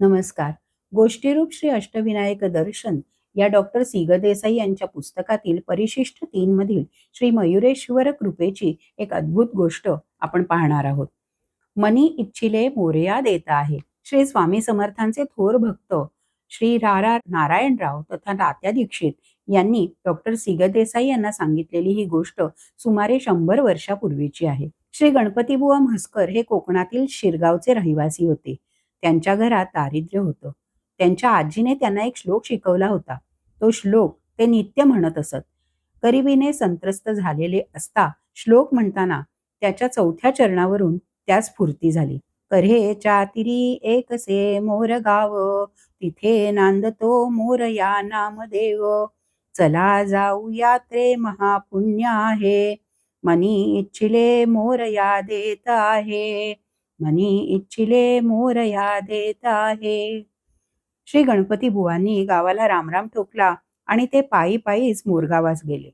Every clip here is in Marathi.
नमस्कार. गोष्टीरूप श्री अष्टविनायक दर्शन या डॉक्टर सिगदेसाई यांच्या पुस्तकातील परिशिष्ट तीन मधील श्री मयुरेश्वर कृपेची एक अद्भुत गोष्ट आपण पाहणार आहोत. मनी इच्छिले मोरया देता आहे. श्री स्वामी समर्थांचे थोर भक्त श्री रारा नारायणराव तथा तात्या दीक्षित यांनी डॉक्टर सिगदेसाई यांना सांगितलेली ही गोष्ट सुमारे शंभर वर्षापूर्वीची आहे. श्री गणपतीबुवा म्हस्कर हे कोकणातील शिरगावचे रहिवासी होते. त्यांच्या घरात दारिद्र्य होतं. त्यांच्या आजीने त्यांना एक श्लोक शिकवला होता. तो श्लोक ते नित्य म्हणत असत. गरिबीने संत्रस्त झालेले असता श्लोक म्हणताना त्याच्या चौथ्या चरणावरून त्यास स्फूर्ती झाली. कऱ्हेच्या तिरी एकसे मोर गाव तिथे नांदतो मोर या नामदेव. चला जाऊ यात्रे महापुण्य आहे. मनी इच्छिले मोर या देत आहे. मनी इच्छिले मोर या देत आहे श्री गणपती बुवांनी गावाला रामराम ठोकला आणि ते पायी पायीच मोरगावास गेले.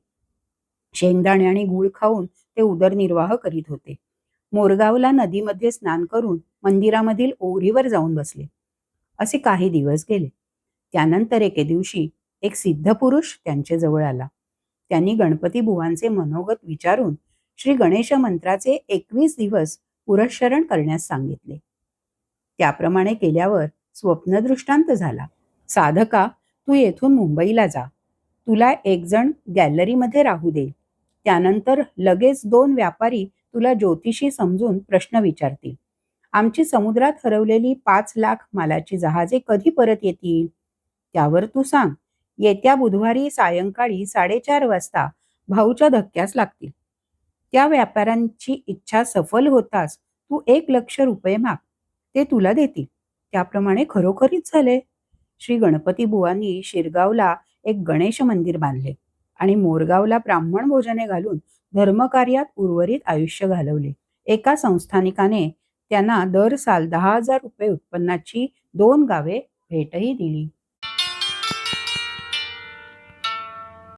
शेंगदाणे आणि गुळ खाऊन ते उदरनिर्वाह करीत होते. मोरगावला नदीमध्ये स्नान करून मंदिरामधील ओरीवर जाऊन बसले. असे काही दिवस गेले. त्यानंतर एके दिवशी एक सिद्ध पुरुष त्यांच्या जवळ आला. त्यांनी गणपती बुवांचे मनोगत विचारून श्री गणेश मंत्राचे एकवीस दिवस पुरस्चरण करण्यास सांगितले. त्याप्रमाणे केल्यावर स्वप्नदृष्टांत झाला. साधका तू येथून मुंबईला जा. तुला एक जण गॅलरीमध्ये राहू दे. त्यानंतर लगेच दोन व्यापारी तुला ज्योतिषी समजून प्रश्न विचारतील. आमची समुद्रात हरवलेली पाच लाख मालाची जहाजे कधी परत येतील? त्यावर तू सांग. येत्या बुधवारी सायंकाळी साडेचार वाजता भाऊच्या धक्क्यास लागतील. त्या व्यापाऱ्यांची इच्छा सफल होताच तू एक लक्ष रुपये माग ते तुला देतील. त्याप्रमाणे खरोखरीच झाले. श्री गणपती बुवांनी शिरगावला एक गणेश मंदिर बांधले आणि मोरगावला ब्राह्मण भोजने घालून धर्मकार्यात उर्वरित आयुष्य घालवले. एका संस्थानिकाने त्यांना दर साल दहा हजार रुपये उत्पन्नाची दोन गावे भेटही दिली.